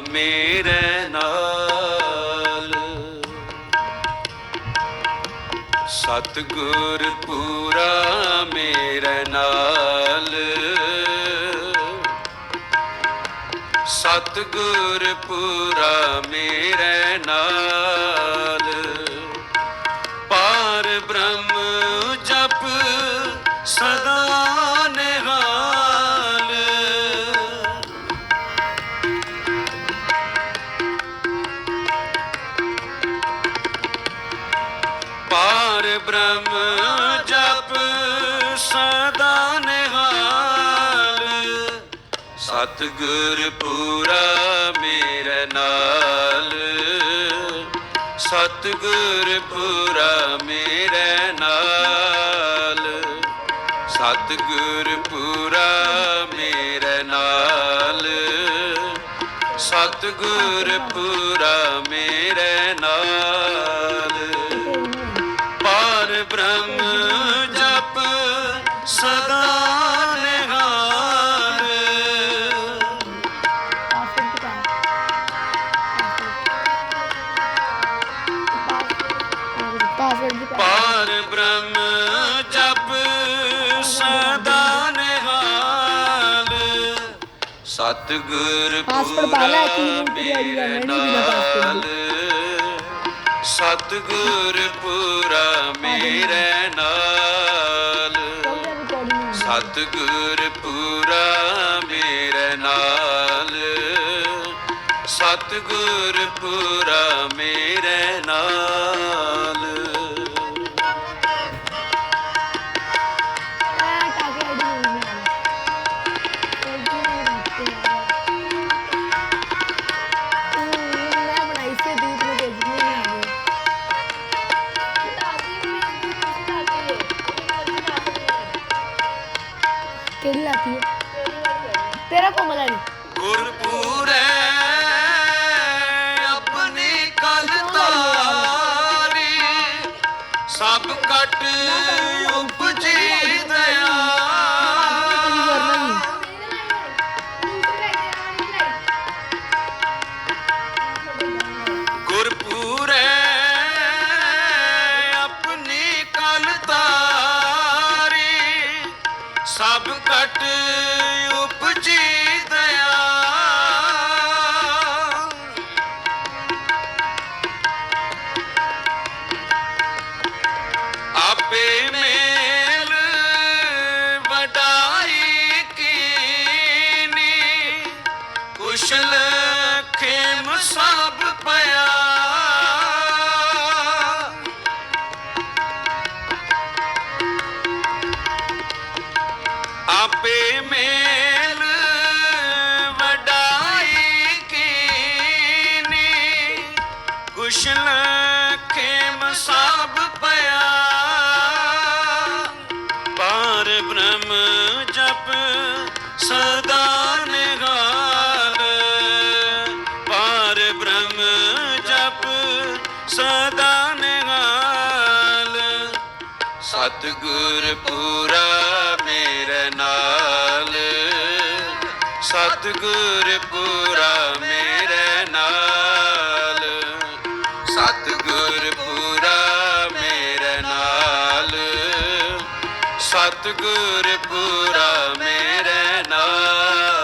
ਮੇਰੇ ਨਾਲ। ਸਤਿਗੁਰ ਪੂਰਾ ਮੇਰੇ ਨਾਲ। ਸਤਿਗੁਰ ਪੂਰਾ ਮੇਰੇ ਨਾਲ। ਬ੍ਰਹਮ ਜਪ ਸਦਾ ਨਿਹਾਲ। ਸਤਿਗੁਰ ਪੂਰਾ ਮੇਰੇ ਨਾਲ। ਸਤਿਗੁਰ ਪੂਰਾ ਮੇਰੇ ਨਾਲ। ਸਤਿਗੁਰ ਪੂਰਾ ਮੇਰੇ ਨਾਲ। ਸਤਿਗੁਰ ਪੂਰਾ ਮੇਰੇ ਨਾਲ। ਸਤਿਗੁਰ ਪਾਸਵਰਡ ਪਾ ਲੈ, ਪੂਰਾ ਕੀ ਆ, ਵੀ ਨਾ ਸਤਿਗੁਰ ਪੂਰਾ ਮੇਰੇ ਨਾਲ। ਸਤਿਗੁਰ ਪੂਰਾ ਮੇਰੇ ਨਾਲ। ਸਤਿਗੁਰ ਪੂਰਾ ਮੇਰੇ ਨਾਲ। ਕਿਹੜੀ ਲਾਤੀ ਹੈ? ਤੇਰਾ ਕੋਮਲ ਵਾਲੀ ਗੁਰਪੂਰੇ ਆਪਣੀ ਕਲ ਤਾਰੀ ਸਭ ਕਟ ਸਭ ਕਟ ਉਪਜੀ ਦਇਆ। ਆਪੇ ਮੇਲ ਵਡਾਈ ਕੀਨੀ ਕੁਸ਼ਲ ਖੇਮ ਸਭ ਆਪੇ ਮੇਲ ਵਡਾਈ ਕੀਨੀ। ਕੁਸ਼ਲ ਖੇਮ ਸਭ ਪਿਆ। ਪਾਰ ਬ੍ਰਹਮ ਜਪ ਸਦਾ ਨਿਹਾਲ। ਪਾਰ ਬ੍ਰਹਮ ਜਪ ਸਦਾ ਨਿਹਾਲ। ਸਤਿਗੁਰ ਪੂਰਾ ਨਾਲ। ਸਤਿਗੁਰ ਪੂਰਾ ਮੇਰੇ ਨਾਲ। ਸਤਿਗੁਰ ਪੂਰਾ ਮੇਰੇ ਨਾਲ। ਸਤਿਗੁਰ ਪੂਰਾ ਮੇਰੇ ਨਾਲ।